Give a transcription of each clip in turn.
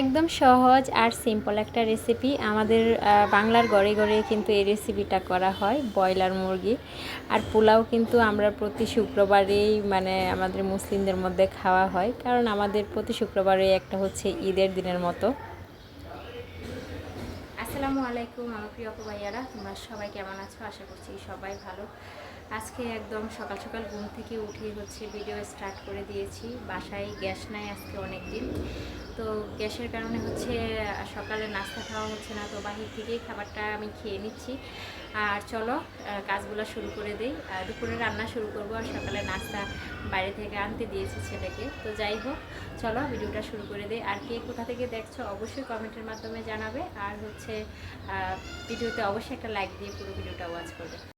একদম সহজ আর সিম্পল একটা রেসিপি আমাদের বাংলার ঘরে ঘরে কিন্তু এই রেসিপিটা করা হয়, ব্রয়লার মুরগি। আর পোলাও কিন্তু আমরা প্রতি শুক্রবারেই মানে আমাদের মুসলিমদের মধ্যে খাওয়া হয়, কারণ আমাদের প্রতি শুক্রবারে একটা হচ্ছে ঈদের দিনের মতো। আসসালামু আলাইকুম আমার প্রিয় ভাইয়ারা, তোমরা সবাই কেমন আছো? আশা করছি সবাই ভালো। আজকে একদম সকাল সকাল ঘুম থেকে উঠে হচ্ছে ভিডিও স্টার্ট করে দিয়েছি। বাসায় গ্যাস নাই আজকে অনেক দিন তো গ্যাসের কারণে হচ্ছে সকালে নাস্তা খাওয়া হচ্ছে না, তো বাহির থেকেই খাবারটা আমি খেয়ে নিচ্ছি। আর চলো কাজগুলো শুরু করে দিই। দুপুরে রান্না শুরু করব আর সকালে নাস্তা বাইরে থেকে আনতে দিয়েছি ছেলেকে। তো যাই হোক, চলো ভিডিওটা শুরু করে দিই। আর কে কোথা থেকে দেখছ অবশ্যই কমেন্টের মাধ্যমে জানাবে। আর হচ্ছে ভিডিওতে অবশ্যই একটা লাইক দিয়ে পুরো ভিডিওটা ওয়াচ করবে।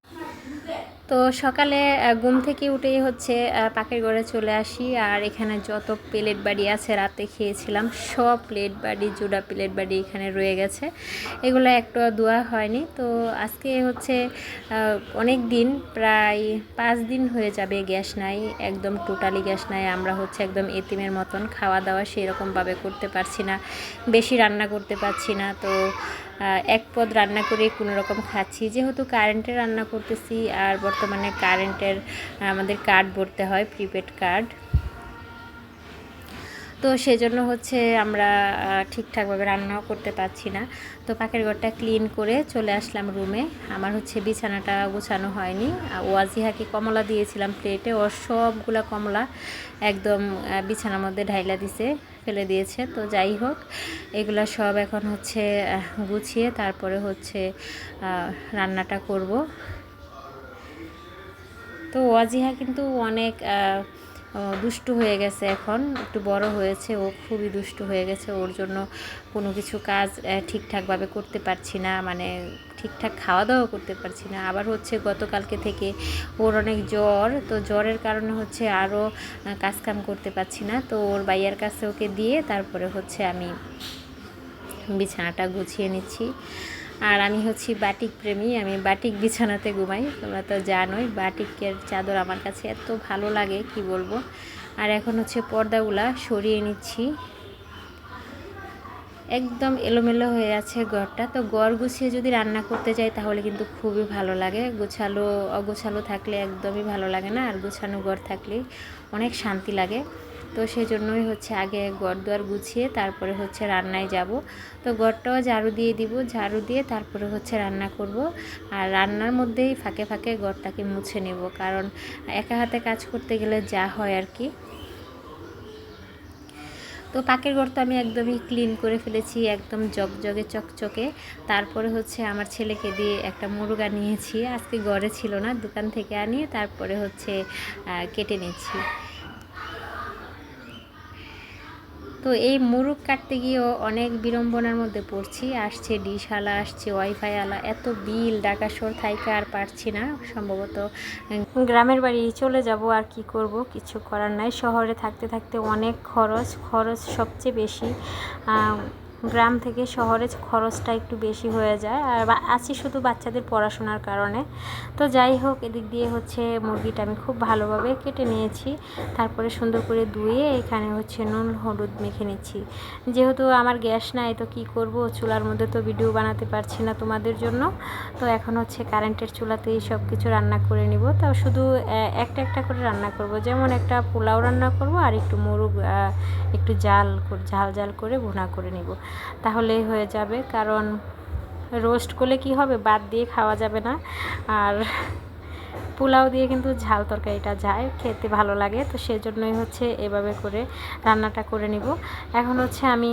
তো সকালে ঘুম থেকে উঠেই হচ্ছে পাকের ঘরে চলে আসি। আর এখানে যত প্লেট বাড়ি আছে, রাতে খেয়েছিলাম, সব প্লেট বাড়ি, জোড়া প্লেট বাড়ি এখানে রয়ে গেছে। এগুলো একটু ধোয়া হয়নি। তো আজকে হচ্ছে অনেক দিন, প্রায় পাঁচ দিন হয়ে যাবে গ্যাস নাই, একদম টোটালি গ্যাস নাই। আমরা হচ্ছে একদম এতিমের মতন খাওয়া দাওয়া সেরকমভাবে করতে পারছি না, বেশি রান্না করতে পারছি না। তো এক পদ রান্না করে কোনো রকম খাচ্ছি। যেহেতু কারেন্টে রান্না করতেছি, আর বর্তমানে কারেন্টের আমাদের কার্ড ভরতে হয় প্রিপেড কার্ড তো সেজন্য হচ্ছে আমরা ঠিকঠাকভাবে রান্নাও করতে পারছি না। তো পাখির ঘরটা ক্লিন করে চলে আসলাম রুমে। আমার হচ্ছে বিছানাটা গোছানো হয়নি। ওয়াজিহাকে কমলা দিয়েছিলাম প্লেটে। ওর সবগুলা কমলা একদম বিছানার মধ্যে ঢাইলা দিছে, ফেলে দিয়েছে। তো যাই হোক, এগুলা সব এখন হচ্ছে গুছিয়ে তারপরে হচ্ছে রান্নাটা করব। তো ওয়াজিহা কিন্তু অনেক দুষ্টু হয়ে গেছে এখন, একটু বড় হয়েছে, ও খুবই দুষ্টু হয়ে গেছে, ওর জন্য কোনো কিছু কাজ ঠিকঠাকভাবে করতে পারছি না মানে ঠিকঠাক খাওয়া দাওয়া করতে পারছি না। আবার হচ্ছে গতকালকে থেকে ওর অনেক জ্বর, তো জ্বরের কারণে হচ্ছে আরও কাজকাম করতে পারছি না। তো ওর বাইয়ের কাছে ওকে দিয়ে তারপরে হচ্ছে আমি বিছানাটা গুছিয়ে নিচ্ছি। আর আমি হচ্ছি বাটিক প্রেমী, আমি বাটিক বিছানাতে ঘুমাই, তোমরা তো জানোই বাটিকের চাদর আমার কাছে এত ভালো লাগে, কি বলব? আর এখন হচ্ছে পর্দাগুলা সরিয়ে নিচ্ছি। একদম এলোমেলো হয়ে আছে ঘরটা, তো ঘর গুছিয়ে যদি রান্না করতে যাই তাহলে কিন্তু খুবই ভালো লাগে। গোছালো, অগোছালো থাকলে একদমই ভালো লাগে না, আর গোছানো ঘর থাকলে অনেক শান্তি লাগে। তো সেই জন্যই হচ্ছে আগে দুয়ার গুছিয়ে তারপরে হচ্ছে রান্নায় যাব। তো ঘরটাও ঝাড়ু দিয়ে দিব, ঝাড়ু দিয়ে তারপরে হচ্ছে রান্না করব। আর রান্নার মধ্যেই ফাঁকে ফাঁকে ঘরটাকে মুছে নেব, কারণ একা হাতে কাজ করতে গেলে যা হয় আর কি। তো পাকের ঘর তো আমি একদমই ক্লিন করে ফেলেছি, একদম জগজগে চকচকে। তারপরে হচ্ছে আমার ছেলেকে দিয়ে একটা মুরগা নিয়েছি, আজকে ঘরে ছিল না, দোকান থেকে আনিয়ে তারপরে হচ্ছে কেটে নিচ্ছি। তো এই মুরুখ কাটতে গিয়েও অনেক বিড়ম্বনার মধ্যে পড়ছি। আসছে ডিশ আলা, আসছে ওয়াইফাই আলা। এত বিল ডাকা সর থাইকে আর পারছি না সম্ভবত। গ্রামের বাড়ি চলে যাব, আর কি করব? কিছু করার নাই। শহরে থাকতে থাকতে অনেক খরচ খরচ সবচেয়ে বেশি। গ্রাম থেকে শহরে খরচটা একটু বেশি হয়ে যায়। আর আছি শুধু বাচ্চাদের পড়াশোনার কারণে। তো যাই হোক, এদিক দিয়ে হচ্ছে মুরগিটা আমি খুব ভালোভাবে কেটে নিয়েছি। তারপরে সুন্দর করে ধুয়ে এখানে হচ্ছে নুন, হলুদ মেখে নিচ্ছি। যেহেতু আমার গ্যাস নাই, তো কি করব? চুলার মধ্যে তো ভিডিও বানাতে পারছি না তোমাদের জন্য। তো এখন হচ্ছে কারেন্টের চুলাতেই সব কিছু রান্না করে নিব। তাও শুধু একটা একটা করে রান্না করব। যেমন একটা পোলাও রান্না করব আর একটু মুরগ একটু জাল ঝাল ঝাল করে ভুনা করে নিব। তাহলেই হয়ে যাবে। কারণ রোস্ট করলে কি হবে? বাদ দিয়ে খাওয়া যাবে না। আর পোলাও দিয়ে কিন্তু ঝাল তরকারিটা যায়, খেতে ভালো লাগে। তো সেজন্যই হচ্ছে এভাবে করে রান্নাটা করে নিব। এখন হচ্ছে আমি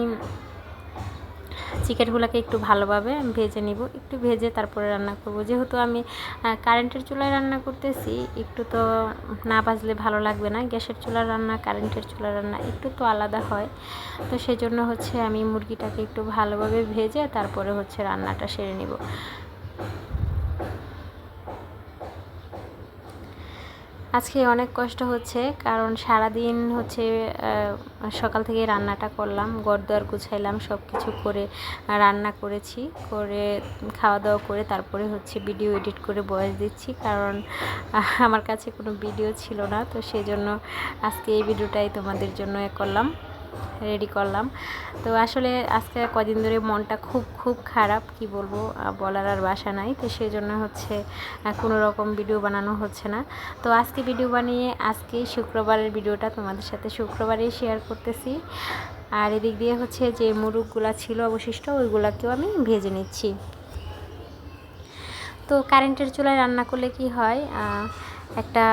চিকেনগুলোকে একটু ভালোভাবে ভেজে নিব। একটু ভেজে তারপরে রান্না করব। যেহেতু আমি কারেন্টের চুলায় রান্না করতেছি, একটু তো না ভাজলে ভালো লাগবে না। গ্যাসের চুলার রান্না কারেন্টের চুলার রান্না একটু তো আলাদা হয়। তো সেজন্য হচ্ছে আমি মুরগিটাকে একটু ভালোভাবে ভেজে তারপরে হচ্ছে রান্নাটা সেরে নিব। আজকে অনেক কষ্ট হচ্ছে, কারণ সারাদিন হচ্ছে সকাল থেকে রান্নাটা করলাম, গড়দোয়ার গুছাইলাম সব কিছু করে রান্না করেছি, করে খাওয়া দাওয়া করে তারপরে হচ্ছে ভিডিও এডিট করে বয়স দিচ্ছি, কারণ আমার কাছে কোনো ভিডিও ছিল না, তো সেই জন্য আজকে এই ভিডিওটাই তোমাদের জন্য করলাম রেডি করলাম। তো আসলে আজকে কদিন ধরে মনটা খুব খুব খারাপ, কি বলব বলার আর বাসা নাই। তো সেই জন্য হচ্ছে কোনো রকম ভিডিও বানানো হচ্ছে না। তো আজকে ভিডিও বানিয়ে, আজকে শুক্রবারের ভিডিওটা তোমাদের সাথে শুক্রবারেই শেয়ার করতেছি। আর এদিক দিয়ে হচ্ছে যে মুরগগুলা ছিল অবশিষ্ট, ওইগুলাকেও আমি ভেজে নিচ্ছি। তো কারেন্টের চুলায় রান্না করলে কি হয় একটা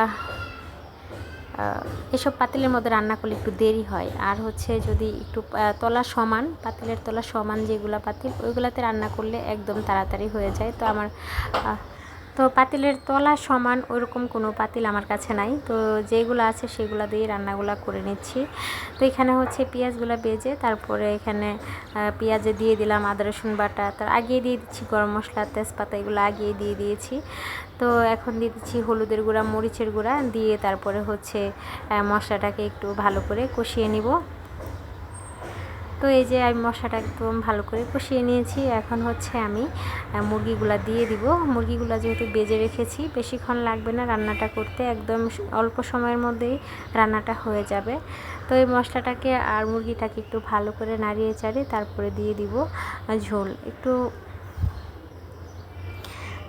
এসব পাতিলের মধ্যে রান্না করলে একটু দেরি হয়। আর হচ্ছে যদি একটু তলা সমান, পাতিলের তলা সমান যেগুলো পাতিল, ওইগুলাতে রান্না করলে একদম তাড়াতাড়ি হয়ে যায়। তো আমার তো পাতিলের তলা সমান ওইরকম কোনো পাতিল আমার কাছে নাই। তো যেগুলো আছে সেগুলো দিয়ে রান্নাগুলো করে নিচ্ছি। তো এখানে হচ্ছে পেঁয়াজগুলো বেজে তারপরে এখানে পেঁয়াজে দিয়ে দিলাম আদা, রসুন বাটা। তার আগিয়ে দিয়ে দিচ্ছি গরম মশলা, তেজপাতা এগুলো আগিয়ে দিয়ে দিয়েছি। তো এখন দিয়ে দিচ্ছি হলুদের গুঁড়া, মরিচের গুঁড়া। দিয়ে তারপরে হচ্ছে মশলাটাকে একটু ভালো করে কষিয়ে নিব। তো এই যে আমি মশলাটা একদম ভালো করে কষিয়ে নিয়েছি। এখন হচ্ছে আমি মুরগিগুলো দিয়ে দিব। মুরগিগুলা যেহেতু বেজে রেখেছি, বেশিক্ষণ লাগবে না রান্নাটা করতে। একদম অল্প সময়ের মধ্যেই রান্নাটা হয়ে যাবে। তো এই মশলাটাকে আর মুরগিটাকে একটু ভালো করে নাড়িয়ে চাড়িয়ে তারপরে দিয়ে দিব ঝোল। একটু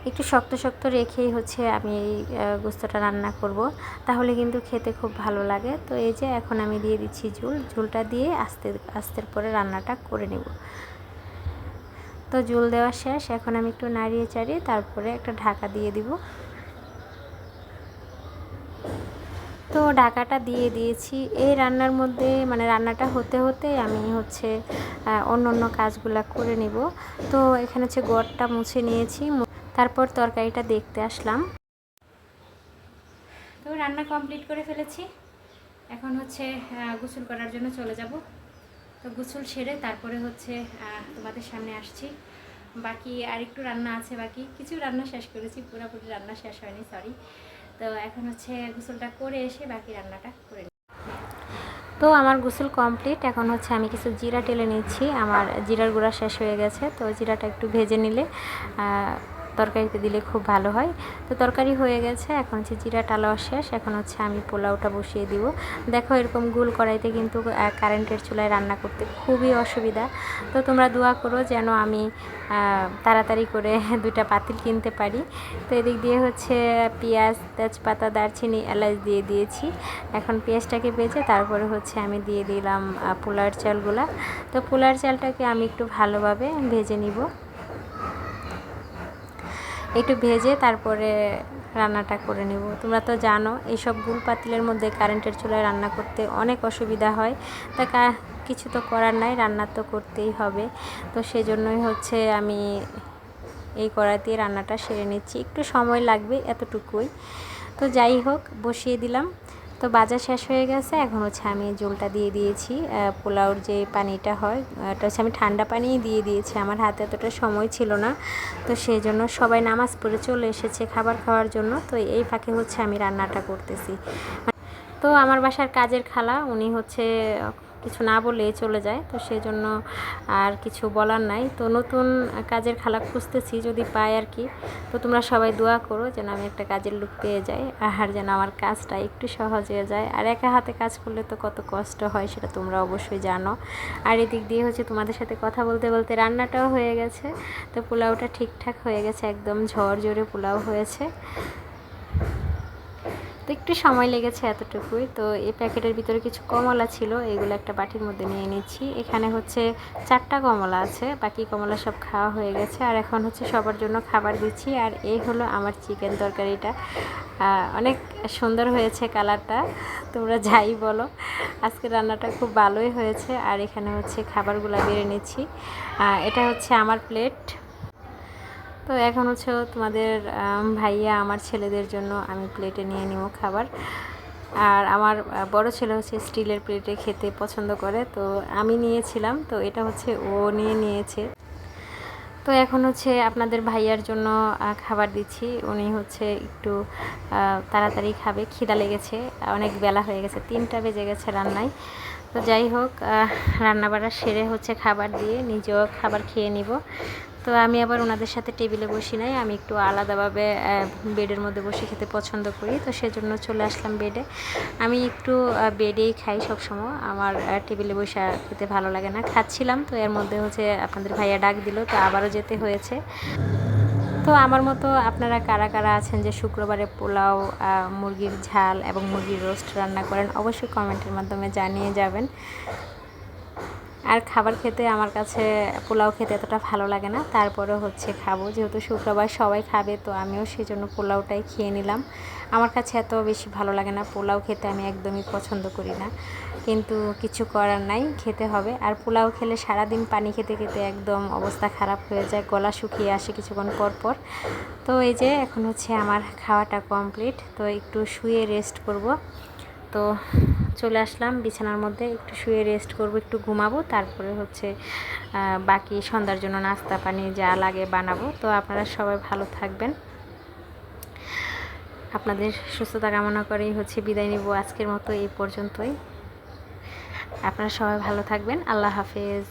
একটু শক্ত শক্ত রেখেই হচ্ছে আমি এই গোস্তটা রান্না করব। তাহলে কিন্তু খেতে খুব ভালো লাগে। তো এই যে এখন আমি দিয়ে দিচ্ছি ঝুল। ঝুলটা দিয়ে আস্তে, আস্তের পরে রান্নাটা করে নেব। তো ঝোল দেওয়া শেষ। এখন আমি একটু নাড়িয়ে চাড়িয়ে তারপরে একটা ঢাকা দিয়ে দিব। তো ঢাকাটা দিয়ে দিয়েছি। এই রান্নার মধ্যে মানে রান্নাটা হতে হতে আমি হচ্ছে অন্য অন্য কাজগুলা করে নিব। তো এখানে হচ্ছে গড়টা মুছে নিয়েছি। তারপর তরকারিটা দেখতে আসলাম। তো রান্না কমপ্লিট করে ফেলেছি। এখন হচ্ছে গোসল করার জন্য চলে যাব। তো গোসল সেরে তারপরে হচ্ছে তোমাদের সামনে আসছি। বাকি আর একটু রান্না আছে বাকি। কিছু রান্না শেষ করেছি পুরোপুরি রান্না শেষ হয়নি সরি তো এখন হচ্ছে গোসলটা করে এসে বাকি রান্নাটা করে। তো আমার গোসল কমপ্লিট এখন হচ্ছে আমি কিছু জিরা টেলে নিচ্ছি। আমার জিরার গুঁড়া শেষ হয়ে গেছে। তো জিরাটা একটু ভেজে নিলে তরকারিতে দিলে খুব ভালো হয়। তো তরকারি হয়ে গেছে, এখন হচ্ছে জিরা টালাও শেষ, এখন হচ্ছে আমি পোলাওটা বসিয়ে দিব। দেখো এরকম গুল কড়াইতে কিন্তু কারেন্টের চুলায় রান্না করতে খুবই অসুবিধা। তো তোমরা দোয়া করো যেন আমি তাড়াতাড়ি করে দুইটা পাতিল কিনতে পারি। তো এদিক দিয়ে হচ্ছে পেঁয়াজ, তেজপাতা, দারচিনি, এলাচ দিয়ে দিয়েছি। এখন পেঁয়াজটাকে ভেজে তারপরে হচ্ছে আমি দিয়ে দিলাম পোলার চালগুলা। তো পোলার চালটাকে আমি একটু ভালোভাবে ভেজে নিব। একটু ভেজে তারপরে রান্নাটা করে নেব। তোমরা তো জানো, এইসব গুল পাতিলের মধ্যে কারেন্টের চুলায় রান্না করতে অনেক অসুবিধা হয়। তা কিছু তো করার নাই, রান্না তো করতেই হবে। তো সেজন্যই হচ্ছে আমি এই কড়াইতে রান্নাটা সেরে নিচ্ছি। একটু সময় লাগবে এতটুকুই। তো যাই হোক, বসিয়ে দিলাম। তো বাজার শেষ হয়ে গেছে। এখন হচ্ছে আমি জলটা দিয়ে দিয়েছি। পোলাওর যে পানিটা হয় ওটা হচ্ছে আমি ঠান্ডা পানিই দিয়ে দিয়েছি। আমার হাতে এতটা সময় ছিল না। তো সেই জন্য সবাই নামাজ পড়ে চলে এসেছে খাবার খাওয়ার জন্য। তো এই ফাঁকে হচ্ছে আমি রান্নাটা করতেছি। তো আমার বাসার কাজের খালা, উনি হচ্ছে কিছু না বলে চলে যায়, তো সেই জন্য আর কিছু বলার নাই। তো নতুন কাজের খালা খুঁজতেছি, যদি পাই আর কি। তো তোমরা সবাই দোয়া করো যেন আমি একটা কাজের লুক পেয়ে যাই, আর যেন আমার কাজটা একটু সহজ হয়ে যায়। আর একা হাতে কাজ করলে তো কত কষ্ট হয় সেটা তোমরা অবশ্যই জানো। আর এদিক দিয়ে হচ্ছে তোমাদের সাথে কথা বলতে বলতে রান্নাটাও হয়ে গেছে, তো পোলাওটা ঠিকঠাক হয়ে গেছে, একদম ঝড় জোরে পোলাও হয়েছে। তো একটু সময় লেগেছে এতটুকুই। তো এই প্যাকেটের ভিতরে কিছু কমলা ছিল, এগুলো একটা বাটির মধ্যে নিয়ে নিচ্ছি। এখানে হচ্ছে চারটা কমলা আছে, বাকি কমলা সব খাওয়া হয়ে গেছে। আর এখন হচ্ছে সবার জন্য খাবার দিচ্ছি। আর এই হলো আমার চিকেন তরকারিটা। অনেক সুন্দর হয়েছে কালারটা, তোমরা যাই বলো। আজকে রান্নাটা খুব ভালোই হয়েছে। আর এখানে হচ্ছে খাবারগুলো বেড়ে নিচ্ছি। এটা হচ্ছে আমার প্লেট। তো এখন হচ্ছে তোমাদের ভাইয়া আমার ছেলেদের জন্য আমি প্লেটে নিয়ে নিব খাবার। আর আমার বড় ছেলে হচ্ছে স্টিলের প্লেটে খেতে পছন্দ করে, তো আমি নিয়েছিলাম, তো এটা হচ্ছে ও নিয়ে নিয়েছে। তো এখন হচ্ছে আপনাদের ভাইয়ার জন্য খাবার দিচ্ছি। উনি হচ্ছে একটু তাড়াতাড়ি খাবে, খিদা লেগেছে, অনেক বেলা হয়ে গেছে, তিনটা বেজে গেছে রান্নায়। তো যাই হোক রান্নাবাড়া সেরে হচ্ছে খাবার দিয়ে নিজেও খাবার খেয়ে নিব। তো আমি আবার ওনাদের সাথে টেবিলে বসি নাই। আমি একটু আলাদাভাবে বেডের মধ্যে বসে খেতে পছন্দ করি। তো সেজন্য চলে আসলাম বেডে। আমি একটু বেডেই খাই সবসময়। আমার টেবিলে বসে খেতে ভালো লাগে না। খাচ্ছিলাম তো এর মধ্যে হচ্ছে আপনাদের ভাইয়া ডাক দিল, তো আবারও যেতে হয়েছে। তো আমার মতো আপনারা কারা কারা আছেন যে শুক্রবারে পোলাও মুরগির ঝাল এবং মুরগির রোস্ট রান্না করেন, অবশ্যই কমেন্টের মাধ্যমে জানিয়ে যাবেন। আর খাবার খেতে আমার কাছে পোলাও খেতে এতটা ভালো লাগে না। তারপরে হচ্ছে খাব। যেহেতু শুক্রবার সবাই খাবে, তো আমিও সেই জন্য পোলাওটাই খেয়ে নিলাম। আমার কাছে এত বেশি ভালো লাগে না পোলাও খেতে, আমি একদমই পছন্দ করি না। কিন্তু কিছু করার নাই, খেতে হবে। আর পোলাও খেলে সারাদিন পানি খেতে খেতে একদম অবস্থা খারাপ হয়ে যায়, গলা শুকিয়ে আসে কিছুক্ষণ পর পর। তো এই যে, এখন হচ্ছে আমার খাওয়াটা কমপ্লিট তো একটু শুয়ে রেস্ট করব। তো চলে আসলাম, বিছানার মধ্যে একটু শুয়ে রেস্ট করব, একটু ঘুমাবো, তারপরে হচ্ছে বাকি সন্ধ্যার জন্য নাস্তা, পানি যা লাগে বানাবো। তো আপনারা সবাই ভালো থাকবেন। আপনাদের সুস্থতা কামনা করেই হচ্ছে বিদায় নিব আজকের মতো এই পর্যন্তই। আপনারা সবাই ভালো থাকবেন। আল্লাহ হাফেজ।